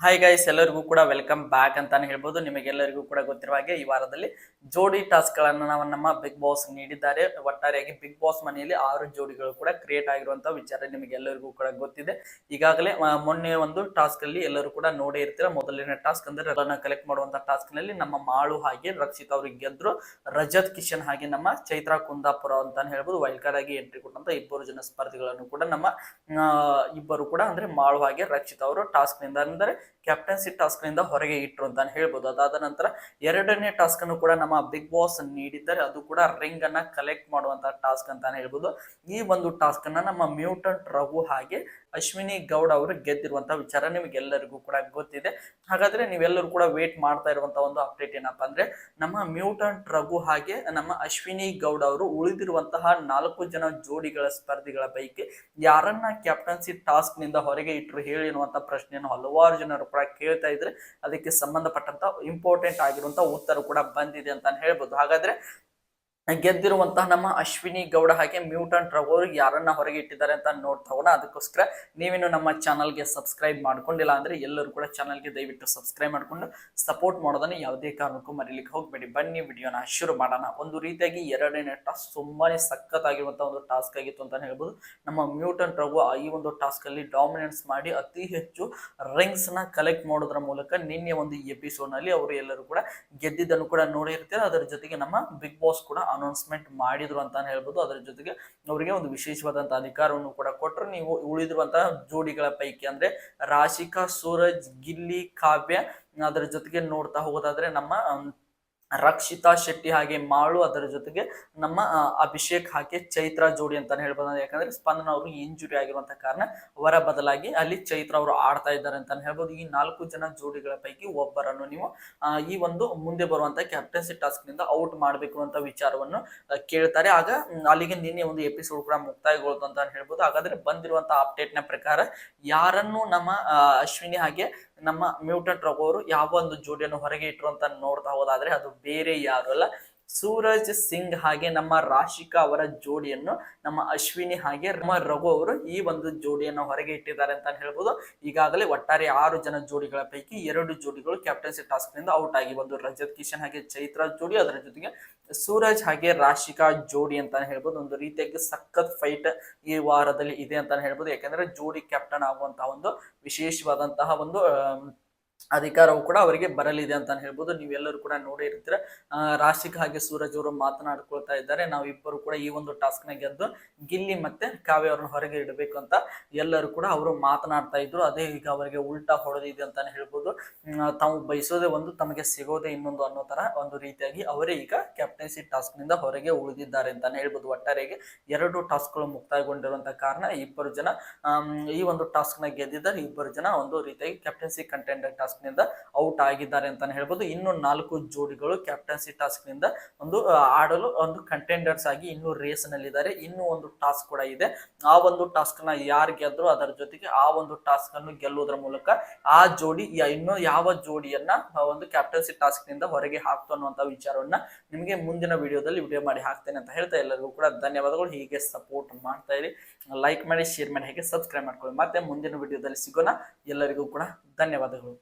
Hi guys ಎಲ್ಲರಿಗೂ ಕೂಡ welcome back ಅಂತಾನೆ ಹೇಳ್ಬೋದು. ನಿಮಗೆಲ್ಲರಿಗೂ ಕೂಡ ಗೊತ್ತಿರುವ ಹಾಗೆ ಈ ವಾರದಲ್ಲಿ ಜೋಡಿ ಟಾಸ್ಕ್ಗಳನ್ನು ನಾವು ನಮ್ಮ ಬಿಗ್ ಬಾಸ್ ನೀಡಿದ್ದಾರೆ. ಒಟ್ಟಾರೆಯಾಗಿ ಬಿಗ್ ಬಾಸ್ ಮನೆಯಲ್ಲಿ ಆರು ಜೋಡಿಗಳು ಕೂಡ ಕ್ರಿಯೇಟ್ ಆಗಿರುವಂತಹ ವಿಚಾರ ನಿಮಗೆಲ್ಲರಿಗೂ ಕೂಡ ಗೊತ್ತಿದೆ. ಈಗಾಗಲೇ ಮೊನ್ನೆ ಒಂದು ಟಾಸ್ಕ್ ಅಲ್ಲಿ ಎಲ್ಲರೂ ಕೂಡ ನೋಡೇ ಇರ್ತೀರ. ಮೊದಲನೇ ಟಾಸ್ಕ್ ಅಂದ್ರೆ ಕಲೆಕ್ಟ್ ಮಾಡುವಂತ ಟಾಸ್ಕ್ನಲ್ಲಿ ನಮ್ಮ ಮಾಳು ಹಾಗೆ ರಕ್ಷಿತ್ ಅವ್ರಿಗೆ ಗೆದ್ರು. ರಜತ್ ಕಿಶನ್ ಹಾಗೆ ನಮ್ಮ ಚೈತ್ರಾ ಕುಂದಾಪುರ ಅಂತಾನೆ ಹೇಳ್ಬೋದು. ವೈಲ್ಡ್ ಕಾರ್ಡ್ ಆಗಿ ಎಂಟ್ರಿ ಕೊಟ್ಟಂತ ಇಬ್ಬರು ಜನ ಸ್ಪರ್ಧಿಗಳನ್ನು ಕೂಡ ನಮ್ಮ ಇಬ್ಬರು ಕೂಡ ಅಂದ್ರೆ ಮಾಳು ಹಾಗೆ ರಕ್ಷಿತ್ ಅವರು ಟಾಸ್ಕ್ನಿಂದ ಅಂದ್ರೆ ಕ್ಯಾಪ್ಟನ್ಸಿ ಟಾಸ್ಕ್ನಿಂದ ಹೊರಗೆ ಇಟ್ರು ಅಂತ ಹೇಳ್ಬೋದು. ಅದಾದ ನಂತರ ಎರಡನೇ ಟಾಸ್ಕ್ ಅನ್ನು ಕೂಡ ನಮ್ಮ ಬಿಗ್ ಬಾಸ್ ನೀಡಿದ್ದಾರೆ. ಅದು ಕೂಡ ರಿಂಗ್ ಅನ್ನ ಕಲೆಕ್ಟ್ ಮಾಡುವಂತಹ ಟಾಸ್ಕ್ ಅಂತಾನೆ ಹೇಳ್ಬೋದು. ಈ ಒಂದು ಟಾಸ್ಕ್ ಅನ್ನ ನಮ್ಮ ಮ್ಯೂಟಂಟ್ ರಘು ಹಾಗೆ ಅಶ್ವಿನಿ ಗೌಡ ಅವರು ಗೆದ್ದಿರುವಂತಹ ವಿಚಾರ ನಿಮಗೆಲ್ಲರಿಗೂ ಕೂಡ ಗೊತ್ತಿದೆ. ಹಾಗಾದ್ರೆ ನೀವೆಲ್ಲರೂ ಕೂಡ ವೇಟ್ ಮಾಡ್ತಾ ಇರುವಂತಹ ಒಂದು ಅಪ್ಡೇಟ್ ಏನಪ್ಪಾ ಅಂದ್ರೆ ನಮ್ಮ ಮ್ಯೂಟಂಟ್ ರಘು ಹಾಗೆ ನಮ್ಮ ಅಶ್ವಿನಿ ಗೌಡ ಅವರು ಉಳಿದಿರುವಂತಹ ನಾಲ್ಕು ಜನ ಜೋಡಿಗಳ ಸ್ಪರ್ಧಿಗಳ ಪೈಕಿ ಯಾರನ್ನ ಕ್ಯಾಪ್ಟನ್ಸಿ ಟಾಸ್ಕ್ನಿಂದ ಹೊರಗೆ ಇಟ್ಟರು ಹೇಳಿ ಅನ್ನುವಂತ ಪ್ರಶ್ನೆಯನ್ನು ಹಲವಾರು ಜನರು ಕೂಡ ಕೇಳ್ತಾ ಇದ್ರೆ ಅದಕ್ಕೆ ಸಂಬಂಧಪಟ್ಟಂತ ಇಂಪಾರ್ಟೆಂಟ್ ಆಗಿರುವಂತಹ ಉತ್ತರ ಕೂಡ ಬಂದಿದೆ ಅಂತ ಹೇಳ್ಬೋದು. ಹಾಗಾದ್ರೆ ಗೆದ್ದಿರುವಂತಹ ನಮ್ಮ ಅಶ್ವಿನಿ ಗೌಡ ಹಾಗೆ ಮ್ಯೂಟಂಟ್ ರಘು ಯಾರನ್ನ ಹೊರಗೆ ಇಟ್ಟಿದ್ದಾರೆ ಅಂತ ನೋಡ್ತಾ ಹೋಗೋಣ. ಅದಕ್ಕೋಸ್ಕರ ನೀವೇನು ನಮ್ಮ ಚಾನಲ್ಗೆ ಸಬ್ಸ್ಕ್ರೈಬ್ ಮಾಡ್ಕೊಂಡಿಲ್ಲ ಅಂದ್ರೆ ಎಲ್ಲರೂ ಕೂಡ ಚಾನಲ್ಗೆ ದಯವಿಟ್ಟು ಸಬ್ಸ್ಕ್ರೈಬ್ ಮಾಡ್ಕೊಂಡು ಸಪೋರ್ಟ್ ಮಾಡೋದನ್ನ ಯಾವುದೇ ಕಾರಣಕ್ಕೂ ಮರೀಲಿಕ್ಕೆ ಹೋಗ್ಬೇಡಿ. ಬನ್ನಿ, ವಿಡಿಯೋನ ಶುರು ಮಾಡೋಣ. ಒಂದು ರೀತಿಯಾಗಿ ಎರಡನೇ ಟಾಸ್ಕ್ ತುಂಬಾನೇ ಸಖತ್ತಾಗಿರುವಂತಹ ಒಂದು ಟಾಸ್ಕ್ ಆಗಿತ್ತು ಅಂತ ಹೇಳ್ಬೋದು. ನಮ್ಮ ಮ್ಯೂಟಂಟ್ ಆ ಈ ಒಂದು ಟಾಸ್ಕ್ ಅಲ್ಲಿ ಡಾಮಿನೆನ್ಸ್ ಮಾಡಿ ಅತಿ ಹೆಚ್ಚು ರಿಂಗ್ಸ್ನ ಕಲೆಕ್ಟ್ ಮಾಡೋದ್ರ ಮೂಲಕ ನಿನ್ನೆ ಒಂದು ಎಪಿಸೋಡ್ನಲ್ಲಿ ಅವರು ಎಲ್ಲರೂ ಕೂಡ ಗೆದ್ದಿದ್ದನ್ನು ಕೂಡ ನೋಡಿರ್ತೀರ. ಅದರ ಜೊತೆಗೆ ನಮ್ಮ ಬಿಗ್ ಬಾಸ್ ಕೂಡ ಅನೌನ್ಸ್ಮೆಂಟ್ ಮಾಡಿದ್ರು ಅಂತಾನೆ ಹೇಳ್ಬೋದು. ಅದರ ಜೊತೆಗೆ ಅವರಿಗೆ ಒಂದು ವಿಶೇಷವಾದಂತಹ ಅಧಿಕಾರವನ್ನು ಕೂಡ ಕೊಟ್ಟರು ನೀವು ಉಳಿದಿರುವಂತಹ ಜೋಡಿಗಳ ಪೈಕಿ ಅಂದ್ರೆ ರಾಶಿಕಾ, ಸೂರಜ್, ಗಿಲ್ಲಿ, ಕಾವ್ಯ, ಅದರ ಜೊತೆಗೆ ನೋಡ್ತಾ ಹೋಗೋದಾದ್ರೆ ನಮ್ಮ ರಕ್ಷಿತಾ ಶೆಟ್ಟಿ ಹಾಗೆ ಮಾಳು ಅದರ ಜೊತೆಗೆ ನಮ್ಮ ಅಭಿಷೇಕ್ ಹಾಗೆ ಚೈತ್ರ ಜೋಡಿ ಅಂತ ಹೇಳ್ಬೋದು ಯಾಕಂದ್ರೆ ಸ್ಪಂದನ ಅವರು ಇಂಜುರಿ ಆಗಿರುವಂತ ಕಾರಣ ವರ ಬದಲಾಗಿ ಅಲ್ಲಿ ಚೈತ್ರ ಅವರು ಆಡ್ತಾ ಇದ್ದಾರೆ ಅಂತಾನೆ ಹೇಳ್ಬೋದು. ಈ ನಾಲ್ಕು ಜನ ಜೋಡಿಗಳ ಪೈಕಿ ಒಬ್ಬರನ್ನು ನೀವು ಈ ಒಂದು ಮುಂದೆ ಬರುವಂತ ಕ್ಯಾಪ್ಟನ್ಸಿ ಟಾಸ್ಕ್ನಿಂದ ಔಟ್ ಮಾಡಬೇಕು ಅಂತ ವಿಚಾರವನ್ನು ಕೇಳ್ತಾರೆ. ಆಗ ಅಲ್ಲಿಗೆ ನಿನ್ನೆ ಒಂದು ಎಪಿಸೋಡ್ ಕೂಡ ಮುಕ್ತಾಯಗೊಳ್ತು ಅಂತ ಹೇಳ್ಬೋದು. ಹಾಗಾದ್ರೆ ಬಂದಿರುವಂತಹ ಅಪ್ಡೇಟ್ನ ಪ್ರಕಾರ ಯಾರನ್ನು ನಮ್ಮ ಅಶ್ವಿನಿ ಹಾಗೆ ನಮ್ಮ ಮ್ಯೂಟೆಂಟ್ ರಘು ಅವರು ಯಾವ ಒಂದು ಜೋಡಿಯನ್ನು ಹೊರಗೆ ಇಟ್ರು ಅಂತ ನೋಡ್ತಾ ಹೋದಾದ್ರೆ ಅದು ಬೇರೆ ಯಾರು ಅಲ್ಲ? ಸೂರಜ್ ಸಿಂಗ್ ಹಾಗೆ ನಮ್ಮ ರಾಶಿಕಾ ಅವರ ಜೋಡಿಯನ್ನು ನಮ್ಮ ಅಶ್ವಿನಿ ಹಾಗೆ ನಮ್ಮ ರಘು ಅವರು ಈ ಒಂದು ಜೋಡಿಯನ್ನು ಹೊರಗೆ ಇಟ್ಟಿದ್ದಾರೆ ಅಂತ ಹೇಳ್ಬೋದು. ಈಗಾಗಲೇ ಒಟ್ಟಾರೆ ಆರು ಜನ ಜೋಡಿಗಳ ಪೈಕಿ ಎರಡು ಜೋಡಿಗಳು ಕ್ಯಾಪ್ಟನ್ಸಿ ಟಾಸ್ಕ್ನಿಂದ ಔಟ್ ಆಗಿ ಒಂದು ರಜತ್ ಕಿಶನ್ ಹಾಗೆ ಚೈತ್ರ ಜೋಡಿ, ಅದರ ಜೊತೆಗೆ ಸೂರಜ್ ಹಾಗೆ ರಾಶಿಕಾ ಜೋಡಿ ಅಂತ ಹೇಳ್ಬೋದು. ಒಂದು ರೀತಿಯಾಗಿ ಸಖತ್ ಫೈಟ್ ಈ ವಾರದಲ್ಲಿ ಇದೆ ಅಂತಾನೆ ಹೇಳ್ಬೋದು. ಯಾಕಂದ್ರೆ ಜೋಡಿ ಕ್ಯಾಪ್ಟನ್ ಆಗುವಂತಹ ಒಂದು ವಿಶೇಷವಾದಂತಹ ಒಂದು ಅಧಿಕಾರವು ಕೂಡ ಅವರಿಗೆ ಬರಲಿದೆ ಅಂತ ಹೇಳ್ಬೋದು. ನೀವೆಲ್ಲರೂ ಕೂಡ ನೋಡಿ ಇರ್ತೀರ. ರಾಶಿಕ್ ಹಾಗೆ ಸೂರಜ್ ಅವರು ಮಾತನಾಡ್ಕೊಳ್ತಾ ಇದ್ದಾರೆ. ನಾವು ಇಬ್ಬರು ಕೂಡ ಈ ಒಂದು ಟಾಸ್ಕ್ನ ಗೆದ್ದು ಗಿಲ್ಲಿ ಮತ್ತೆ ಕಾವ್ಯ ಅವ್ರನ್ನ ಹೊರಗೆ ಇಡಬೇಕು ಅಂತ ಎಲ್ಲರೂ ಕೂಡ ಅವರು ಮಾತನಾಡ್ತಾ ಇದ್ರು. ಅದೇ ಈಗ ಅವರಿಗೆ ಉಲ್ಟಾ ಹೊಡೆದಿದೆ ಅಂತಾನೆ ಹೇಳ್ಬೋದು. ತಾವು ಬಯಸೋದೇ ಒಂದು, ತಮಗೆ ಸಿಗೋದೇ ಇನ್ನೊಂದು ಅನ್ನೋ ತರ ಒಂದು ರೀತಿಯಾಗಿ ಅವರೇ ಈಗ ಕ್ಯಾಪ್ಟನ್ಸಿ ಟಾಸ್ಕ್ನಿಂದ ಹೊರಗೆ ಉಳಿದಿದ್ದಾರೆ ಅಂತಾನೆ ಹೇಳ್ಬೋದು. ಒಟ್ಟಾರೆಗೆ ಎರಡು ಟಾಸ್ಕ್ಗಳು ಮುಕ್ತಾಯಗೊಂಡಿರುವಂತ ಕಾರಣ ಇಬ್ಬರು ಜನ ಈ ಒಂದು ಟಾಸ್ಕ್ನ ಗೆದ್ದಿದ್ದಾರೆ ಇಬ್ಬರು ಜನ ಒಂದು ರೀತಿಯಾಗಿ ಕ್ಯಾಪ್ಟನ್ಸಿ ಕಂಟೆಂಡರ್ ಟಾಸ್ಕ್ ನಿಂದ ಔಟ್ ಆಗಿದ್ದಾರೆ ಅಂತಾನೆ ಹೇಳ್ಬೋದು. ಇನ್ನು ನಾಲ್ಕು ಜೋಡಿಗಳು ಕ್ಯಾಪ್ಟನ್ಸಿ ಟಾಸ್ಕ್ನಿಂದ ಒಂದು ಆಡಲು ಒಂದು ಕಂಟೆಂಡರ್ಸ್ ಆಗಿ ಇನ್ನು ರೇಸ್ ನಲ್ಲಿದ್ದಾರೆ. ಇನ್ನು ಒಂದು ಟಾಸ್ಕ್ ಕೂಡ ಇದೆ. ಆ ಒಂದು ಟಾಸ್ಕ್ನ ಯಾರು ಗೆದ್ರು ಅದರ ಜೊತೆಗೆ ಆ ಒಂದು ಟಾಸ್ಕ್ ಅನ್ನು ಗೆಲ್ಲುವುದರ ಮೂಲಕ ಆ ಜೋಡಿ ಇನ್ನು ಯಾವ ಜೋಡಿಯನ್ನ ಒಂದು ಕ್ಯಾಪ್ಟನ್ಸಿ ಟಾಸ್ಕ್ನಿಂದ ಹೊರಗೆ ಹಾಕ್ತು ಅನ್ನುವಂತ ವಿಚಾರವನ್ನ ನಿಮಗೆ ಮುಂದಿನ ವಿಡಿಯೋದಲ್ಲಿ ವಿಡಿಯೋ ಮಾಡಿ ಹಾಕ್ತೇನೆ ಅಂತ ಹೇಳ್ತಾ ಎಲ್ಲರಿಗೂ ಕೂಡ ಧನ್ಯವಾದಗಳು. ಹೀಗೆ ಸಪೋರ್ಟ್ ಮಾಡ್ತಾ ಇರಿ. ಲೈಕ್ ಮಾಡಿ ಶೇರ್ ಮಾಡಿ, ಹೇಗೆ ಸಬ್ಸ್ಕ್ರೈಬ್ ಮಾಡ್ಕೊಳ್ಳಿ. ಮತ್ತೆ ಮುಂದಿನ ವಿಡಿಯೋದಲ್ಲಿ ಸಿಗೋಣ. ಎಲ್ಲರಿಗೂ ಕೂಡ ಧನ್ಯವಾದಗಳು.